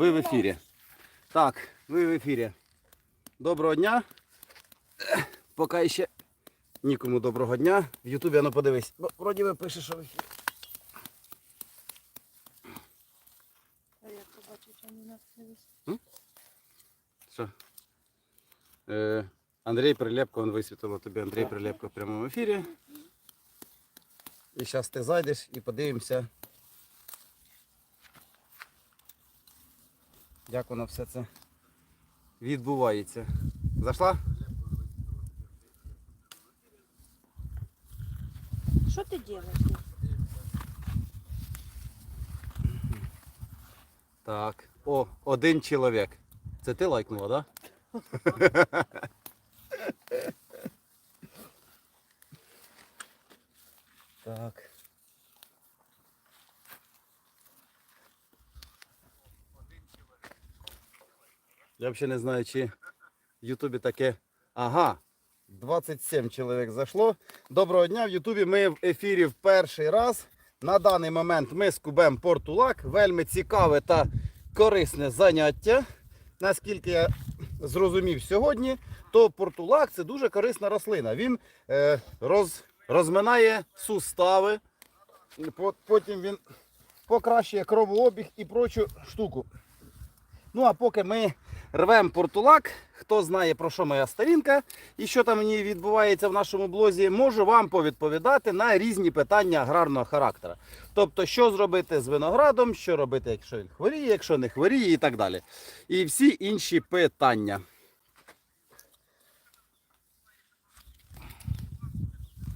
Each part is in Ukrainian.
ви в ефірі. Так, ви в ефірі. Доброго дня. Поки ще нікому доброго дня. В Ютубі ну подивись. Бо вроді би пише, що в ефірі. Вис- Що? Е, Андрій Прилепко, він висвітило тобі Андрій Прилепко в прямому ефірі. І зараз ти зайдеш і подивимося. Як воно все це відбувається. Зайшла? Що ти робиш? Так. О, один чоловік. Це ти лайкнула, так? Да? так. Я взагалі не знаю, чи в Ютубі таке. Ага. 27 чоловік зайшло. Доброго дня. В Ютубі ми в ефірі в перший раз. На даний момент ми скубемо портулак. Вельми цікаве та корисне заняття. Наскільки я зрозумів сьогодні, то портулак це дуже корисна рослина. Він е, роз, розминає сустави, потім він покращує кровообіг і прочу штуку. Ну а поки ми рвемо портулак, хто знає про що моя сторінка і що там ній відбувається в нашому блозі, можу вам повідповідати на різні питання аграрного характеру. Тобто, що зробити з виноградом, що робити, якщо він хворіє, якщо не хворіє, і так далі. І всі інші питання.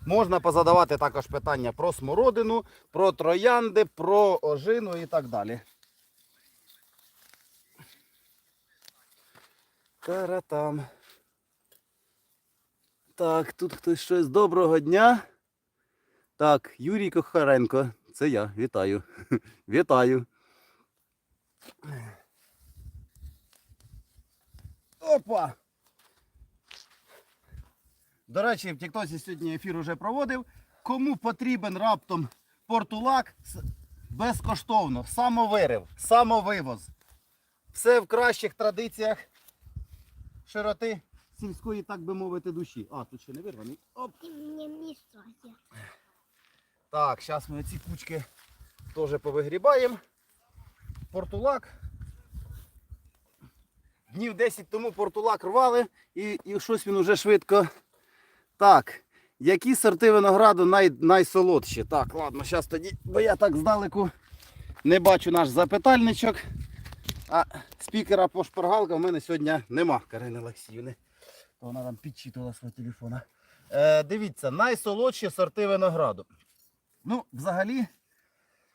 Можна позадавати також питання про смородину, про троянди, про ожину і так далі. Таратам. Так, тут хтось щось доброго дня. Так, Юрій Кохаренко, це я. Вітаю. Вітаю. Опа! До речі, в Тіктосі сьогодні ефір уже проводив. Кому потрібен раптом портулак безкоштовно, самовирив, самовивоз. Все в кращих традиціях широти сільської, так би мовити, душі. А, тут ще не вирваний. Оп. Так, зараз ми ці кучки теж повигрібаємо. Портулак. Днів 10 тому портулак рвали і, і щось він уже швидко. Так, які сорти винограду най, найсолодші? Так, ладно, зараз тоді, бо я так здалеку не бачу наш запитальничок. А спікера по шпаргалкам в мене сьогодні нема Карини Олексіївни. То вона там підчитувала свого телефона. Е, дивіться, найсолодші сорти винограду. Ну, взагалі,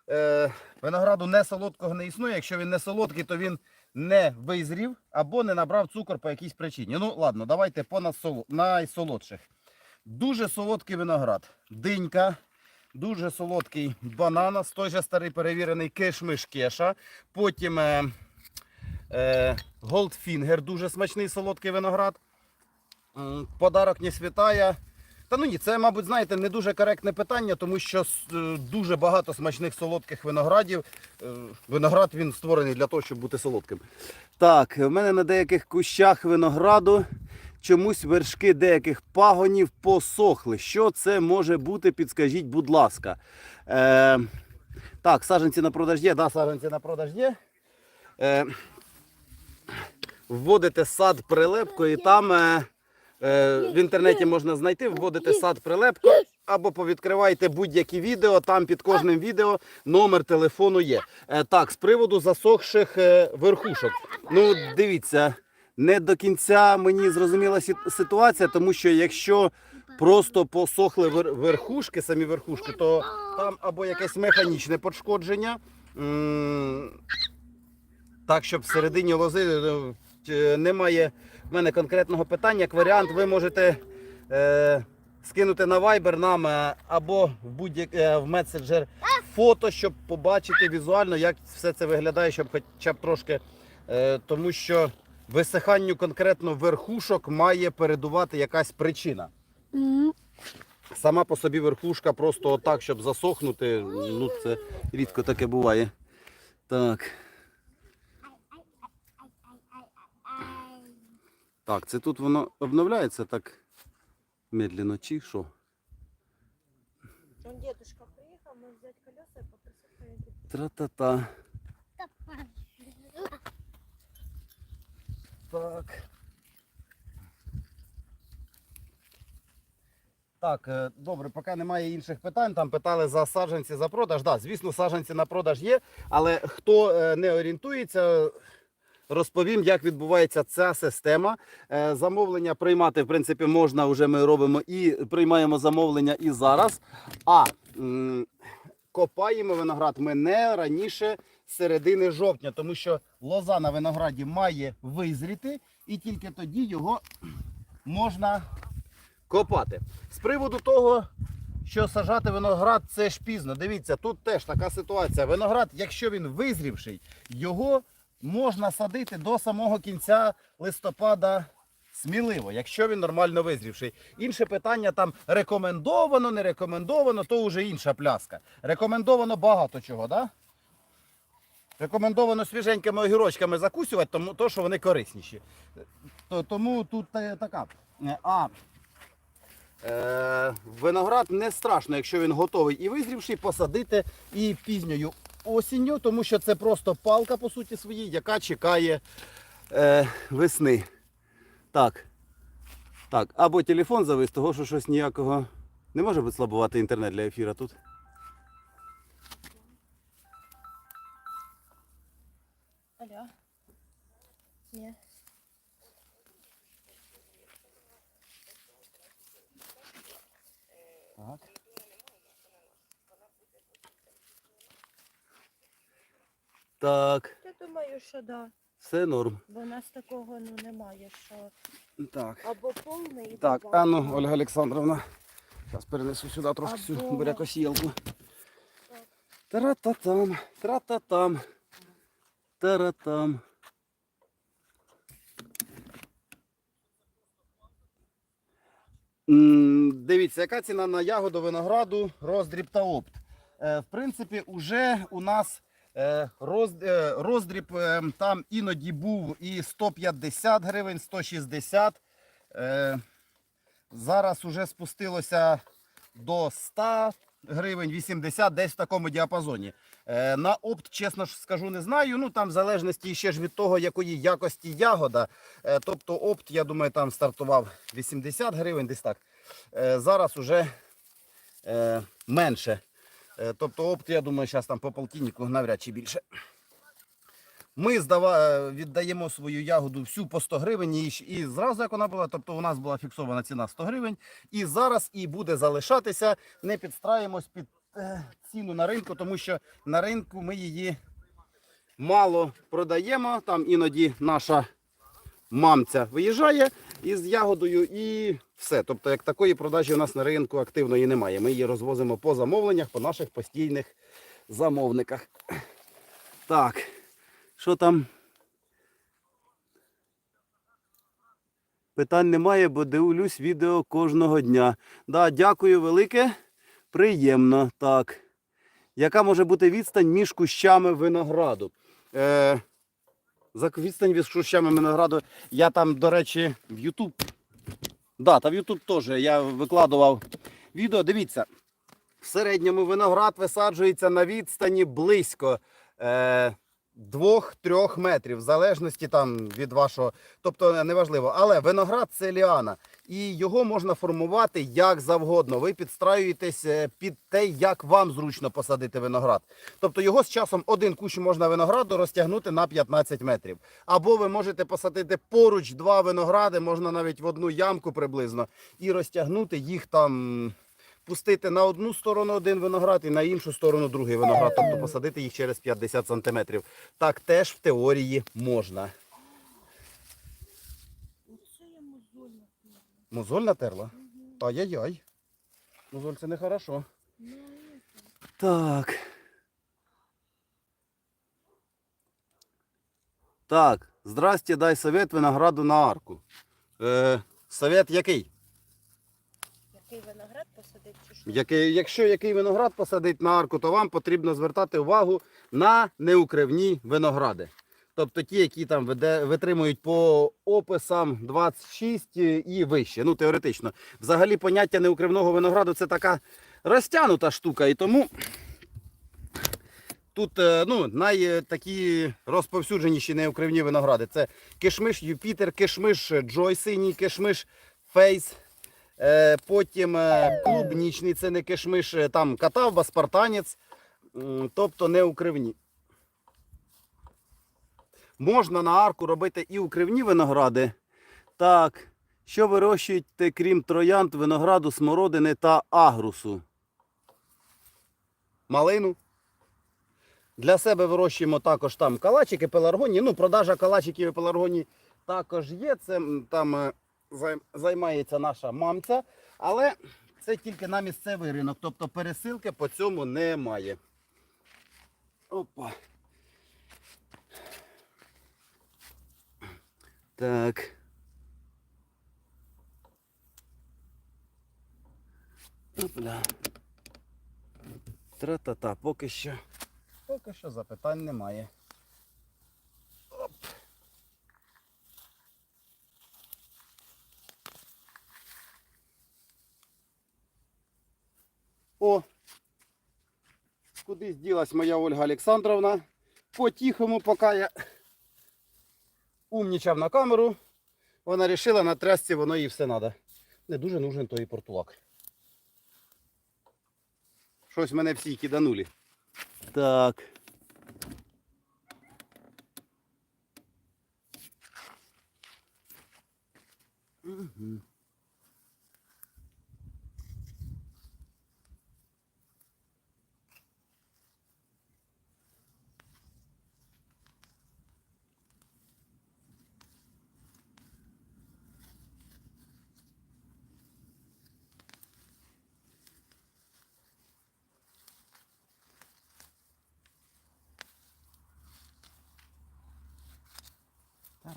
е, винограду не солодкого не існує. Якщо він не солодкий, то він не визрів або не набрав цукор по якійсь причині. Ну, ладно, давайте по найсолодших. Дуже солодкий виноград. Динька, дуже солодкий бананас, той же старий перевірений кишмиш кеша. Потім е, е, Goldfinger, дуже смачний солодкий виноград. Подарок не світає. Та ну ні, це, мабуть, знаєте, не дуже коректне питання, тому що е, дуже багато смачних солодких виноградів. Е, Виноград він створений для того, щоб бути солодким. Так, в мене на деяких кущах винограду чомусь вершки деяких пагонів посохли. Що це може бути? Підскажіть, будь ласка. Е, так, саджанці на продаж є. Да, саджанці на продаж є. Е, вводите сад прилепко і там. Е, Е, В інтернеті можна знайти, вводите сад прилепко або повідкривайте будь-які відео. Там під кожним відео номер телефону є. Е, Так, з приводу засохших е, верхушок. Ну, дивіться, не до кінця мені зрозуміла ситуація, тому що якщо просто посохли вер- верхушки, самі верхушки, то там або якесь механічне пошкодження. Так, щоб всередині лози е, немає в мене конкретного питання. Як варіант, ви можете е, скинути на Viber нам е, або в будь-як е, в меседжер фото, щоб побачити візуально, як все це виглядає, щоб хоча б трошки. Е, тому що висиханню конкретно верхушок має передувати якась причина. Сама по собі верхушка просто отак, щоб засохнути. Ну, це рідко таке буває. Так. Так, це тут воно обновляється так медленно, чи що? Он дедушка приїхав, ми взяти колеса і попросити. Тра-та-та. Так. Так, е, добре, поки немає інших питань. Там питали за саджанці за продаж. Так, да, звісно, саджанці на продаж є, але хто е, не орієнтується, розповім, як відбувається ця система. Е, Замовлення приймати, в принципі, можна вже ми робимо і приймаємо замовлення і зараз. А копаємо виноград ми не раніше середини жовтня, тому що лоза на винограді має визріти, і тільки тоді його можна копати. З приводу того, що сажати виноград це ж пізно. Дивіться, тут теж така ситуація. Виноград, якщо він визрівший, його можна садити до самого кінця листопада. Сміливо, якщо він нормально визрівший. Інше питання там рекомендовано, не рекомендовано, то вже інша пляска. Рекомендовано багато чого, да? Рекомендовано свіженькими огірочками закусювати, тому то, що вони корисніші. То- Тому тут така. А е, виноград не страшно, якщо він готовий і визрівший, посадити і пізньою осінню, тому що це просто палка, по суті своїй, яка чекає е, весни. Так. Так, або телефон завис, того що щось ніякого. Не може бути слабувати інтернет для ефіра тут. Алло. Ні. Так, Я думаю, що да. все норм. Бо в нас такого ну немає, що Так. або повний. Так, а ну, Ольга Олександровна. Зараз перенесу сюди трошки цю Або- бурякосіялку. Тара-та-там, тра-та-там, тара-там. М, Дивіться, яка ціна на ягоду винограду, роздріб та опт. Е, В принципі, уже у нас роздріб е, там іноді був і 150 гривень, 160. Е, Зараз уже спустилося до 100 гривень, 80, десь в такому діапазоні. Е, На опт, чесно ж скажу, не знаю. Ну там в залежності ще ж від того, якої якості ягода. Е, Тобто опт, я думаю, там стартував 80 гривень, десь так. Е, Зараз уже е, менше. Е, Тобто опт, я думаю, зараз там по полтиннику навряд чи більше. Ми здава, е, віддаємо свою ягоду всю по 100 гривень і, зразу як вона була, тобто у нас була фіксована ціна 100 гривень. І зараз і буде залишатися. Не підстраємось під е, ціну на ринку, тому що на ринку ми її мало продаємо. Там іноді наша мамця виїжджає із ягодою і все. Тобто, як такої продажі у нас на ринку активної немає. Ми її розвозимо по замовленнях, по наших постійних замовниках. Так, що там? Питань немає, бо дивлюсь відео кожного дня. Да, дякую велике. Приємно. Так. Яка може бути відстань між кущами винограду? Е, за відстань між кущами винограду я там, до речі, в YouTube. Да, та в YouTube теж я викладував відео. Дивіться, в середньому виноград висаджується на відстані близько. Е, 2-3 метрів, в залежності там від вашого, тобто неважливо. Але виноград це ліана, і його можна формувати як завгодно. Ви підстраюєтесь е, під те, як вам зручно посадити виноград. Тобто його з часом один кущ можна винограду розтягнути на 15 метрів. Або ви можете посадити поруч два виногради, можна навіть в одну ямку приблизно, і розтягнути їх там. Пустити на одну сторону один виноград і на іншу сторону другий виноград, тобто посадити їх через 50 сантиметрів. Так теж в теорії можна. Мозоль натерла? Ай-яй-яй. Мозоль це нехорошо. Так. Так, здрасте, дай совет винограду на арку. Е, совет який? Який виноград? Який, якщо який виноград посадить на арку, то вам потрібно звертати увагу на неукривні виногради. Тобто ті, які там витримують по описам 26 і вище. Ну, теоретично. Взагалі поняття неукривного винограду це така розтягнута штука. І тому тут е, ну, най, такі розповсюдженіші неукривні виногради. Це кишмиш Юпітер, кишмиш Джой синій, кишмиш Фейс. Е, потім е, клубнічний, це не кишмиш, е, там катавба, спартанець. Тобто неукривні. Можна на арку робити і укривні виногради. Так. Що вирощуєте, крім троянд, винограду, смородини та агрусу? Малину. Для себе вирощуємо також там калачики, пеларгонії. Ну, продажа калачиків і пеларгоній також є. Це там займається наша мамця. Але це тільки на місцевий ринок. Тобто пересилки по цьому немає. Опа. Так. Опля. Тра-та-та, поки що. Поки що запитань немає. О! Кудись ділась моя Ольга Олександровна. По-тихому, поки я умнічав на камеру, вона вирішила на трясці воно їй все треба. Не дуже нужен той портулак. Щось мене всі киданули. Так.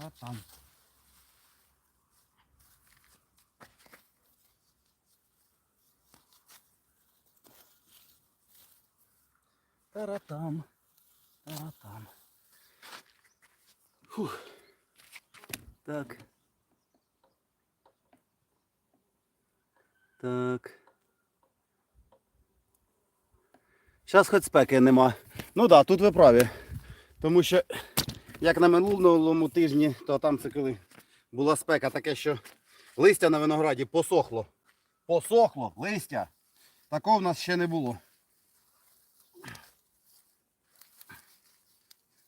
Мгм. Таратам. Таратам. Таратам. Фух. Так. Так. Зараз хоч спеки нема. Ну да, тут ви праві. Тому що як на минулому тижні, то там це коли була спека, таке, що листя на винограді посохло. Посохло листя. Такого в нас ще не було.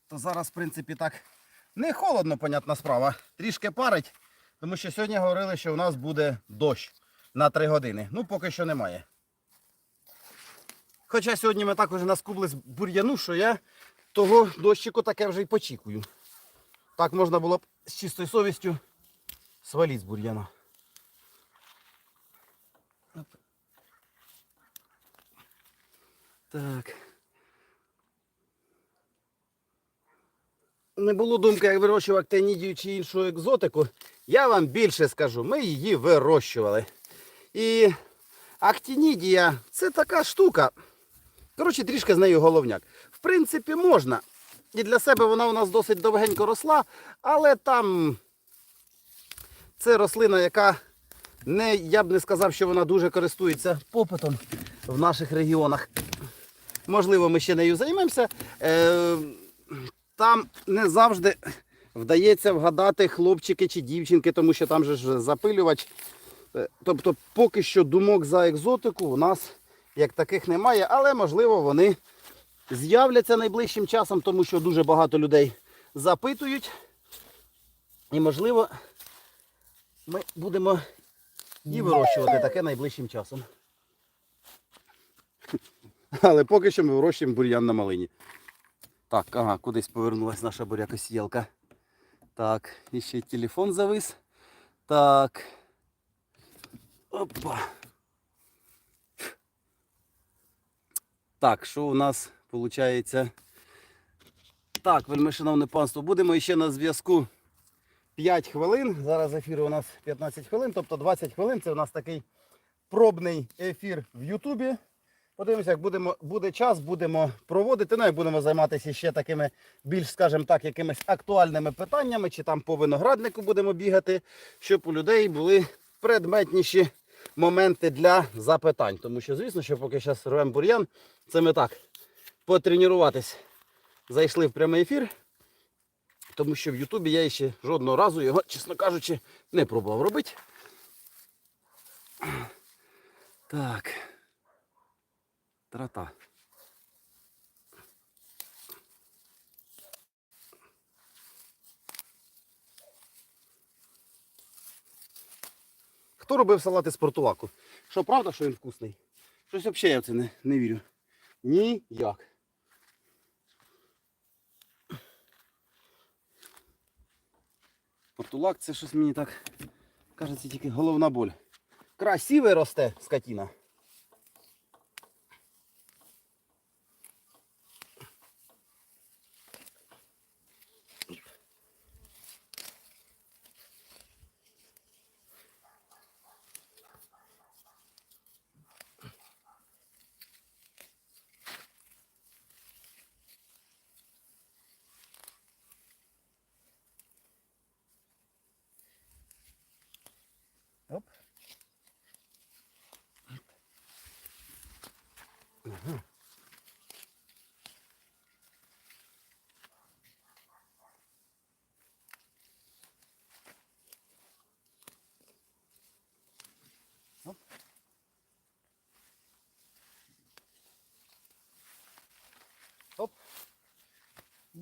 То зараз, в принципі, так не холодно, понятна справа. Трішки парить, тому що сьогодні говорили, що у нас буде дощ на 3 години. Ну, поки що немає. Хоча сьогодні ми так уже наскубли з бур'яну, що я того дощику таке вже й почікую. Так можна було б з чистою совістю свалити з бур'яна. Так. Не було думки, як вирощувати актинідію чи іншу екзотику. Я вам більше скажу, ми її вирощували. І актинідія це така штука. Коротше, трішки з нею головняк. Принципі, можна. І для себе вона у нас досить довгенько росла, але там це рослина, яка не, я б не сказав, що вона дуже користується попитом в наших регіонах. Можливо, ми ще нею займемося. Е, там не завжди вдається вгадати хлопчики чи дівчинки, тому що там же ж запилювач. Е, Тобто, поки що думок за екзотику у нас як таких немає, але можливо вони з'являться найближчим часом, тому що дуже багато людей запитують. І можливо ми будемо і вирощувати таке найближчим часом. Але поки що ми вирощуємо бур'ян на малині. Так, ага, кудись повернулась наша бурякосіялка. Так, і ще й телефон завис. Так. Опа. Так, що у нас виходить? Так, вельми шановне панство, будемо ще на зв'язку 5 хвилин. Зараз ефір у нас 15 хвилин, тобто 20 хвилин. Це у нас такий пробний ефір в Ютубі. Подивимося, як будемо, буде час, будемо проводити. Ну, як будемо займатися ще такими більш, скажімо так, якимись актуальними питаннями, чи там по винограднику будемо бігати, щоб у людей були предметніші моменти для запитань. Тому що, звісно, що поки зараз рвемо бур'ян, це ми так потренуватись. Зайшли в прямий ефір, тому що в Ютубі я ще жодного разу його, чесно кажучи, не пробував робити. Так. Трата. Хто робив салат із портулаку? Що правда, що він вкусний? Щось взагалі я в це не, не вірю. Ніяк. Портулак це щось мені так кажеться тільки головна боль. Красивий росте скотіна.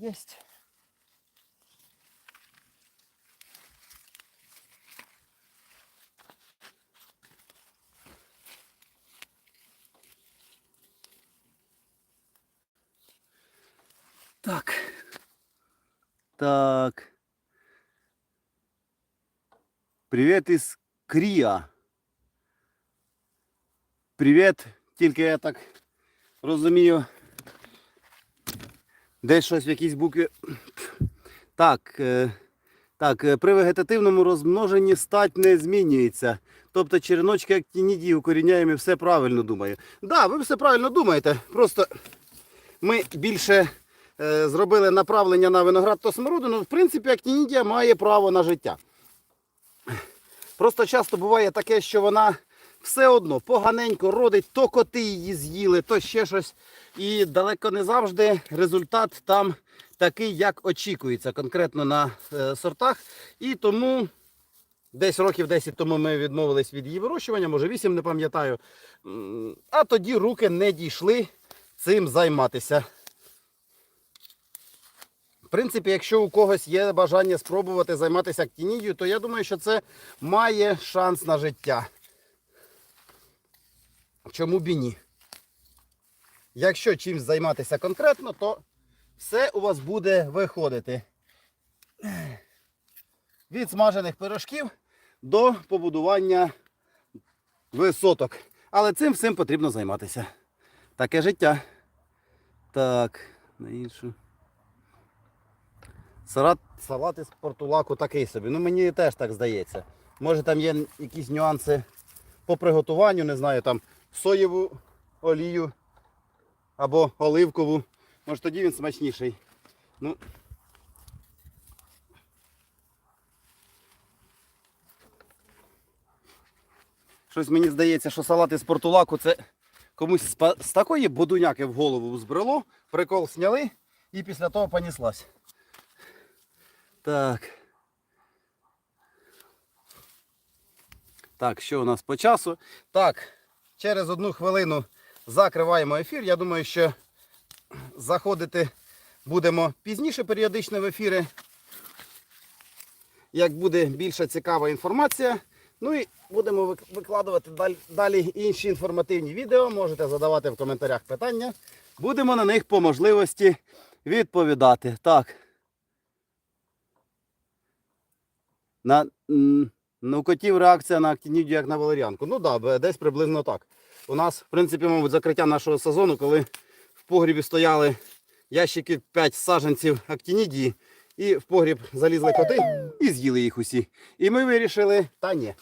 Есть. Так. Так. Привіт із Крія. Привіт, тільки я так розумію. Десь щось в якійсь букві. Так. е, Так, е, при вегетативному розмноженні стать не змінюється. Тобто череночки актінідії укоріняємо, все правильно думаю. Так, да, ви все правильно думаєте. Просто ми більше е, зробили направлення на виноград та смородину. В принципі, актінідія має право на життя. Просто часто буває таке, що вона все одно поганенько родить, то коти її з'їли, то ще щось. І далеко не завжди результат там такий, як очікується, конкретно на е, сортах. І тому десь років 10 тому ми відмовились від її вирощування, може 8, не пам'ятаю. А тоді руки не дійшли цим займатися. В принципі, якщо у когось є бажання спробувати займатися актінідією, то я думаю, що це має шанс на життя. Чому б і ні? Якщо чимось займатися конкретно, то все у вас буде виходити. Від смажених пирожків до побудування висоток. Але цим всім потрібно займатися. Таке життя. Так, на іншу. Салат, салат із портулаку такий собі. Ну мені теж так здається. Може там є якісь нюанси по приготуванню, не знаю, там соєву олію або оливкову. Може тоді він смачніший. Ну. Щось мені здається, що салат із портулаку це комусь з, такої будуняки в голову збрело, прикол сняли і після того поніслась. Так. Так, що у нас по часу? Так, через одну хвилину закриваємо ефір. Я думаю, що заходити будемо пізніше періодично в ефіри. Як буде більша цікава інформація. Ну і будемо викладувати далі, інші інформативні відео. Можете задавати в коментарях питання. Будемо на них по можливості відповідати. Так. На, на котів реакція на актинідію як на валеріанку. Ну так, да, десь приблизно так. У нас, в принципі, мабуть, закриття нашого сезону, коли в погрібі стояли ящики 5 саджанців актинідії, і в погріб залізли коти і з'їли їх усі. І ми вирішили, та ні.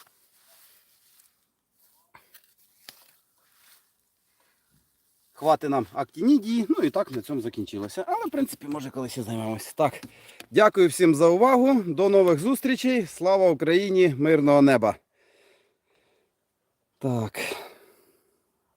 хвати нам актінідії. Ну і так на цьому закінчилося. Але, в принципі, може, колись ще займемося. Так, дякую всім за увагу. До нових зустрічей. Слава Україні! Мирного неба! Так.